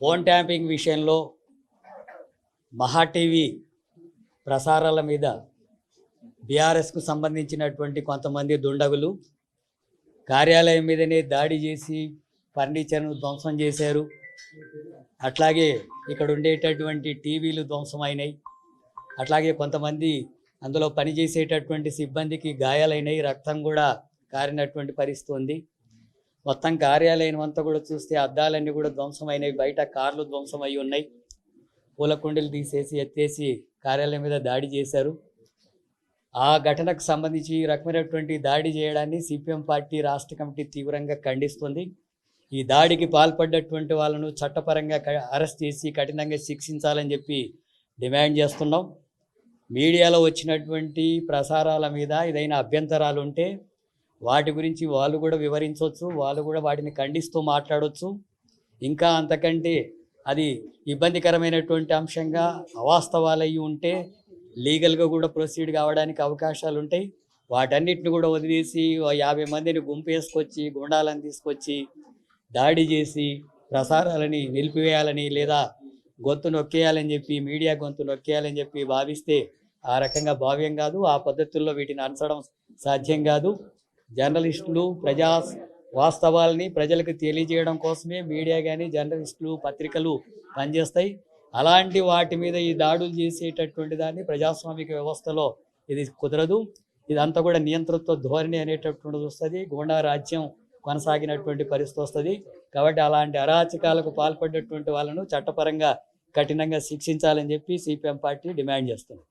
Phone ట్యాంపింగ్ విషయంలో మహా TV ప్రసారాల మీద బీఆర్ఎస్కు సంబంధించినటువంటి కొంతమంది దుండగులు కార్యాలయం మీదనే దాడి చేసి ఫర్నిచర్ను ధ్వంసం చేశారు. అట్లాగే ఇక్కడ ఉండేటటువంటి టీవీలు ధ్వంసమైనాయి. అట్లాగే కొంతమంది అందులో పనిచేసేటటువంటి సిబ్బందికి గాయాలైనాయి. రక్తం కూడా కారినటువంటి పరిస్థితి ఉంది. మొత్తం కార్యాలయం అంతా కూడా చూస్తే అద్దాలన్నీ కూడా ధ్వంసమైనవి బయట కార్లు ధ్వంసమై ఉన్నాయి. పూల కుండీలు తీసేసి ఎత్తేసి కార్యాలయం మీద దాడి చేశారు. ఆ ఘటనకు సంబంధించి ఈ రకమైనటువంటి దాడి చేయడాన్ని సిపిఎం పార్టీ రాష్ట్ర కమిటీ తీవ్రంగా ఖండిస్తుంది. ఈ దాడికి పాల్పడ్డటువంటి వాళ్ళను చట్టపరంగా అరెస్ట్ చేసి కఠినంగా శిక్షించాలని చెప్పి డిమాండ్ చేస్తున్నాం. మీడియాలో వచ్చినటువంటి ప్రసారాల మీద ఏదైనా అభ్యంతరాలు ఉంటే వాటి గురించి వాళ్ళు కూడా వివరించవచ్చు వాళ్ళు కూడా వాటిని ఖండిస్తూ మాట్లాడవచ్చు ఇంకా అంతకంటే అది ఇబ్బందికరమైనటువంటి అంశంగా అవాస్తవాలయ్యి ఉంటే లీగల్గా కూడా ప్రొసీడ్ కావడానికి అవకాశాలు ఉంటాయి వాటన్నిటిని కూడా వదిలేసి యాభై మందిని గుంపేసుకొచ్చి గుండాలను తీసుకొచ్చి దాడి చేసి ప్రసారాలని నిలిపివేయాలని లేదా గొంతు నొక్కేయాలని చెప్పి మీడియా గొంతు నొక్కేయాలని చెప్పి భావిస్తే ఆ రకంగా భావ్యం కాదు. ఆ పద్ధతుల్లో వీటిని అనసడం సాధ్యం కాదు. జర్నలిస్టులు ప్రజా వాస్తవాలని ప్రజలకు తెలియజేయడం కోసమే మీడియా కానీ జర్నలిస్టులు పత్రికలు పనిచేస్తాయి. అలాంటి వాటి మీద ఈ దాడులు చేసేటటువంటి దాన్ని ప్రజాస్వామిక వ్యవస్థలో ఇది కుదరదు. ఇదంతా కూడా నియంతృత్వ ధోరణి అనేటటువంటిది వస్తుంది. గుండా రాజ్యం కొనసాగినటువంటి పరిస్థితి వస్తుంది. కాబట్టి అలాంటి అరాచకాలకు పాల్పడినటువంటి వాళ్ళను చట్టపరంగా కఠినంగా శిక్షించాలని చెప్పి సిపిఎం పార్టీ డిమాండ్ చేస్తుంది.